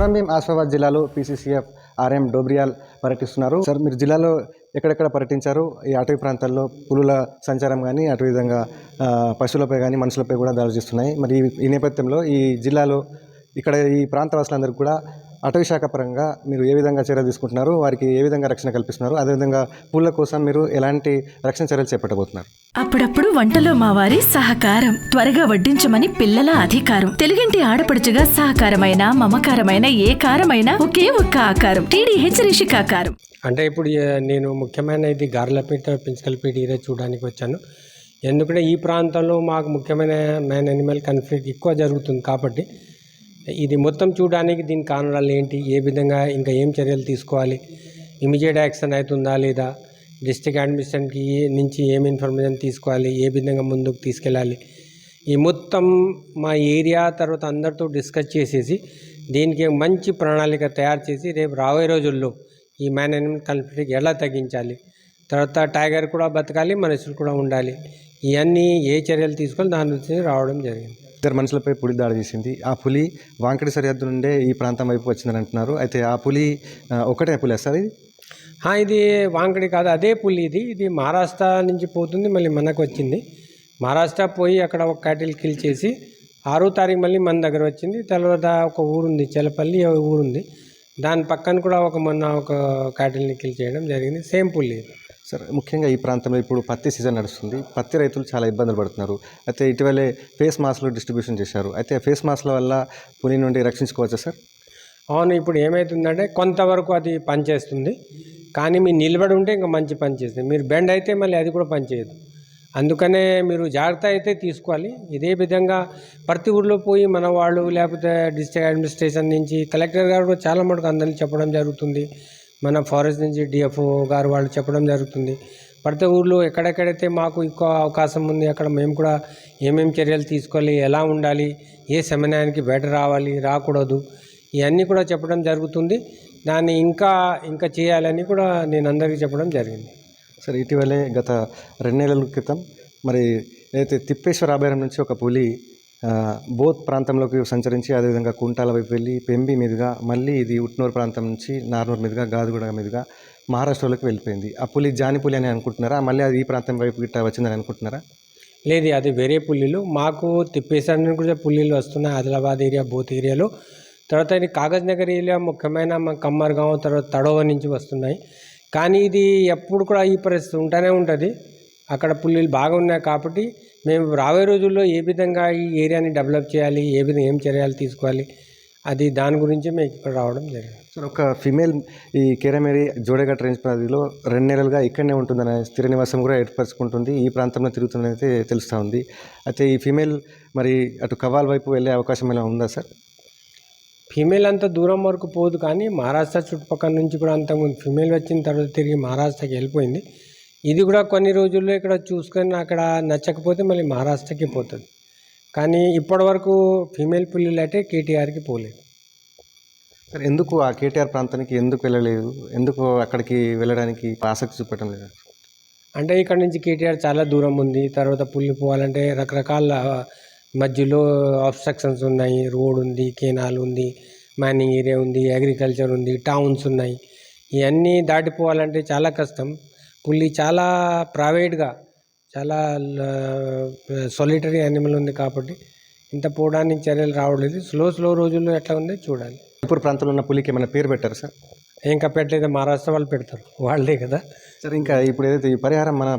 కొమరంభీం ఆసిఫాబాద్ జిల్లాలో PCCF RM Dobriyal పర్యటిస్తున్నారు. Sir మీరు జిల్లాలో ఎక్కడెక్కడ పర్యటించారు? ఈ అటవీ ప్రాంతాల్లో పులుల సంచారం కానీ అటు విధంగా పశువులపై కానీ మనుషులపై కూడా దాడి చేస్తున్నాయి. మరి ఈ- ఈ నేపథ్యంలో ఈ జిల్లాలో ఇక్కడ ఈ ప్రాంత వాసులందరికీ కూడా అటవీ శాఖ పరంగా మీరు ఏ విధంగా చర్యలు తీసుకుంటున్నారు? వారికి ఏ విధంగా రక్షణ కల్పిస్తున్నారు? అదేవిధంగా పూల కోసం మీరు ఎలాంటి రక్షణ చర్యలు చేపట్టబోతున్నారు? అప్పుడప్పుడు వంటలో మా వారి సహకారం. త్వరగా వడ్డించమని పిల్లల అధికారం. తెలుగింటి ఆడపడుచుగా సహకారమైన మమకారమైన ఏ కారమైనా ఒకే ఒక్క ఆకారం. టీడీహెచ్ రిషికాకారం అంటే ఇప్పుడు నేను ముఖ్యమైన ఇది గార్లపేట పెంచుకల్పేట ఏరియా చూడడానికి వచ్చాను. ఎందుకంటే ఈ ప్రాంతంలో మాకు ముఖ్యమైన మ్యాన్ అనిమల్ కాన్ఫ్లిక్ట్ ఎక్కువ జరుగుతుంది కాబట్టి ఇది మొత్తం చూడడానికి దీని కారణాలు ఏంటి? ఏ విధంగా ఇంకా ఏం చర్యలు తీసుకోవాలి? ఇమీడియట్ యాక్షన్ అవుతుందా లేదా? డిస్ట్రిక్ట్ అడ్మినిస్ట్రేషన్కి నుంచి ఏం ఇన్ఫర్మేషన్ తీసుకోవాలి? ఏ విధంగా ముందుకు తీసుకెళ్ళాలి? ఈ మొత్తం మా ఏరియా తర్వాత అందరితో డిస్కస్ చేసేసి దీనికి మంచి ప్రణాళిక తయారు చేసి రేపు రాబోయే రోజుల్లో ఈ మ్యాన్ అనిమల్ కాన్ఫ్లిక్ట్ ఎలా తగ్గించాలి? తర్వాత టైగర్ కూడా బతకాలి మనుషులు కూడా ఉండాలి. ఇవన్నీ ఏ చర్యలు తీసుకొని దాని నుంచి రావడం జరిగింది. ఇద్దరు మనుషులపై పులి దాడి చేసింది. ఆ పులి వాంకటి సరిహద్దు నుండే ఈ ప్రాంతం వైపు వచ్చిందని అంటున్నారు. అయితే ఆ పులి ఒకటే పులి సార్ ఇది? ఇది వాంకడి కాదు అదే పులి ఇది. ఇది మహారాష్ట్ర నుంచి పోతుంది మళ్ళీ మనకు వచ్చింది. మహారాష్ట్ర పోయి అక్కడ ఒక క్యాటిల్ కిల్ చేసి ఆరో తారీఖు మళ్ళీ మన దగ్గర వచ్చింది. తర్వాత ఒక ఊరుంది చెలపల్లి ఊరుంది దాని పక్కన కూడా ఒక మొన్న ఒక క్యాటిల్ని కిల్ చేయడం జరిగింది. సేమ్ పులి ఇది. సార్ ముఖ్యంగా ఈ ప్రాంతంలో ఇప్పుడు పత్తి సీజన్ నడుస్తుంది. పత్తి రైతులు చాలా ఇబ్బందులు పడుతున్నారు. అయితే ఇటీవలే ఫేస్ మాస్క్లు డిస్ట్రిబ్యూషన్ చేశారు. అయితే ఫేస్ మాస్క్ల వల్ల పులి నుండి రక్షించుకోవచ్చా సార్? అవును ఇప్పుడు ఏమవుతుందంటే కొంతవరకు అది పనిచేస్తుంది. కానీ మీరు నిలబడి ఉంటే ఇంకా మంచి పని చేస్తుంది. మీరు బెండ్ అయితే మళ్ళీ అది కూడా పనిచేయదు అందుకనే మీరు జాగ్రత్త అయితే తీసుకోవాలి. ఇదే విధంగా ప్రతి ఊర్లో పోయి మన వాళ్ళు లేకపోతే డిస్ట్రిక్ట్ అడ్మినిస్ట్రేషన్ నుంచి కలెక్టర్ గారు కూడా చాలా మటుకు అందరినీ చెప్పడం జరుగుతుంది. మన ఫారెస్ట్ నుంచి డిఎఫ్ఓ గారు వాళ్ళు చెప్పడం జరుగుతుంది. ప్రతి ఊర్లో ఎక్కడెక్కడైతే మాకు ఎక్కువ అవకాశం ఉంది అక్కడ మేము కూడా ఏమేమి చర్యలు తీసుకోవాలి ఎలా ఉండాలి ఏ సమయానికి బయట రావాలి రాకూడదు ఇవన్నీ కూడా చెప్పడం జరుగుతుంది. దాన్ని ఇంకా ఇంకా చేయాలని కూడా నేను అందరికీ చెప్పడం జరిగింది. సార్ ఇటీవలే గత రెండు నెలల క్రితం మరి అయితే తిప్పేశ్వర అభయారణ్యం నుంచి ఒక పులి బోత్ ప్రాంతంలోకి సంచరించి అదేవిధంగా కుంటాల వైపు వెళ్ళి పెంబి మీదుగా మళ్ళీ ఇది ఉట్నూరు ప్రాంతం నుంచి నార్నూరు మీదుగా గాదుగూడ మీదుగా మహారాష్ట్రలోకి వెళ్ళిపోయింది. ఆ పులి జానిపులి అని అనుకుంటున్నారా? మళ్ళీ అది ఈ ప్రాంతం వైపు గిట్ట వచ్చిందని అనుకుంటున్నారా? లేదు అది వేరే పుల్లీలు మాకు తిప్పేసారి కూడా పుల్లీలు వస్తున్నాయి. ఆదిలాబాద్ ఏరియా బోత్ ఏరియాలో. తర్వాత ఇది కాగజ్ నగర్ ఏరియా ముఖ్యమైన మా కమ్మర్గాం తర్వాత తడవ నుంచి వస్తున్నాయి. కానీ ఇది ఎప్పుడు కూడా ఈ పరిస్థితి ఉంటూనే ఉంటుంది. అక్కడ పుల్లీలు బాగా ఉన్నాయి కాబట్టి మేము రాబోయే రోజుల్లో ఏ విధంగా ఈ ఏరియాని డెవలప్ చేయాలి ఏ విధంగా ఏం చర్యలు తీసుకోవాలి అది దాని గురించి మేము ఇక్కడ రావడం జరిగింది. సార్ ఒక ఫిమేల్ ఈ కేరమేరి జోడేఘట్ రేంజ్ పరిధిలో రెండు నెలలుగా ఇక్కడనే ఉంటుందనే స్థిర నివాసం కూడా ఏర్పరచుకుంటుంది. ఈ ప్రాంతంలో తిరుగుతుందని అయితే తెలుస్తూ ఉంది. అయితే ఈ ఫిమేల్ మరి అటు కవాల్ వైపు వెళ్ళే అవకాశం ఏమైనా ఉందా సార్? ఫీమేల్ అంత దూరం వరకు పోదు కానీ మహారాష్ట్ర చుట్టుపక్కల నుంచి కూడా అంతకుముందు ఫీమేల్ వచ్చిన తర్వాత తిరిగి మహారాష్ట్రకి వెళ్ళిపోయింది. ఇది కూడా కొన్ని రోజుల్లో ఇక్కడ చూసుకొని అక్కడ నచ్చకపోతే మళ్ళీ మహారాష్ట్రకి పోతుంది. కానీ ఇప్పటి వరకు ఫీమేల్ పుల్లులు అయితే కేటీఆర్కి పోలేదు. సార్ ఎందుకు ఆ కేటీఆర్ ప్రాంతానికి ఎందుకు వెళ్ళలేదు? ఎందుకు అక్కడికి వెళ్ళడానికి ఆసక్తి చూపటం లేదు? అంటే ఇక్కడ నుంచి కేటీఆర్ చాలా దూరం ఉంది. తర్వాత పుల్లి పోవాలంటే రకరకాల మధ్యలో ఆబ్స్ట్రక్షన్స్ ఉన్నాయి. రోడ్ ఉంది కెనాల్ ఉంది మైనింగ్ ఏరియా ఉంది అగ్రికల్చర్ ఉంది టౌన్స్ ఉన్నాయి. ఇవన్నీ దాటిపోవాలంటే చాలా కష్టం. పుల్లి చాలా ప్రైవేట్గా చాలా సొలిటరీ యానిమల్ ఉంది కాబట్టి ఇంత పోవడానికి చర్యలు రావట్లేదు. స్లో స్లో రోజుల్లో ఎట్లా ఉందో చూడాలి. ఇప్పుడు ప్రాంతంలో ఉన్న పులికి ఏమైనా పేరు పెట్టారు సార్? ఇంకా పెట్టలేదు మహారాష్ట్ర వాళ్ళు పెడతారు. వాళ్ళే కదా. సార్ ఇంకా ఇప్పుడు ఏదైతే ఈ పరిహారం మన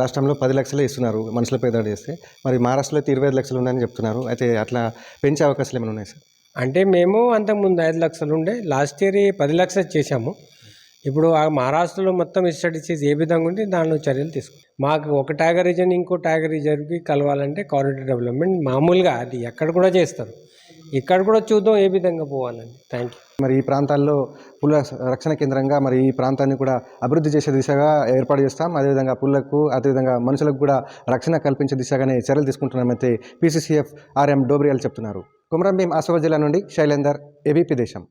రాష్ట్రంలో పది లక్షలే ఇస్తున్నారు మనుషులపై దాడి చేస్తే. మరి మహారాష్ట్రలో అయితే ఇరవై ఐదు లక్షలు ఉన్నాయని చెప్తున్నారు. అయితే అట్లా పెంచే అవకాశాలు ఏమైనా ఉన్నాయి సార్? అంటే మేము అంతకుముందు ఐదు లక్షలు ఉండే లాస్ట్ ఇయర్ పది లక్షలు చేశాము. ఇప్పుడు ఆ మహారాష్ట్రలో మొత్తం స్టడీ చేసి ఏ విధంగా ఉంటే దానిలో చర్యలు తీసుకో. మాకు ఒక టైగర్ రీజన్ ఇంకో టైగర్ రిజర్వ్కి కలవాలంటే కారిడార్ డెవలప్మెంట్ మామూలుగా అది ఎక్కడ కూడా చేస్తారు. ఇక్కడ కూడా చూద్దాం ఏ విధంగా పోవాలని. థ్యాంక్ యూ మరి ఈ ప్రాంతాల్లో పుల్ల రక్షణ కేంద్రంగా మరి ఈ ప్రాంతాన్ని కూడా అభివృద్ధి చేసే దిశగా ఏర్పాటు చేస్తాం. అదేవిధంగా పుల్లకు అదేవిధంగా మనుషులకు కూడా రక్షణ కల్పించే దిశగానే చర్యలు తీసుకుంటున్నామైతే పీసీసీఎఫ్ ఆర్ఎం డోబ్రియాలు చెప్తున్నారు. కుమరంభీం ఆసిఫాబాద్ జిల్లా నుండి శైలేందర్ ఏబీపీ దేశం.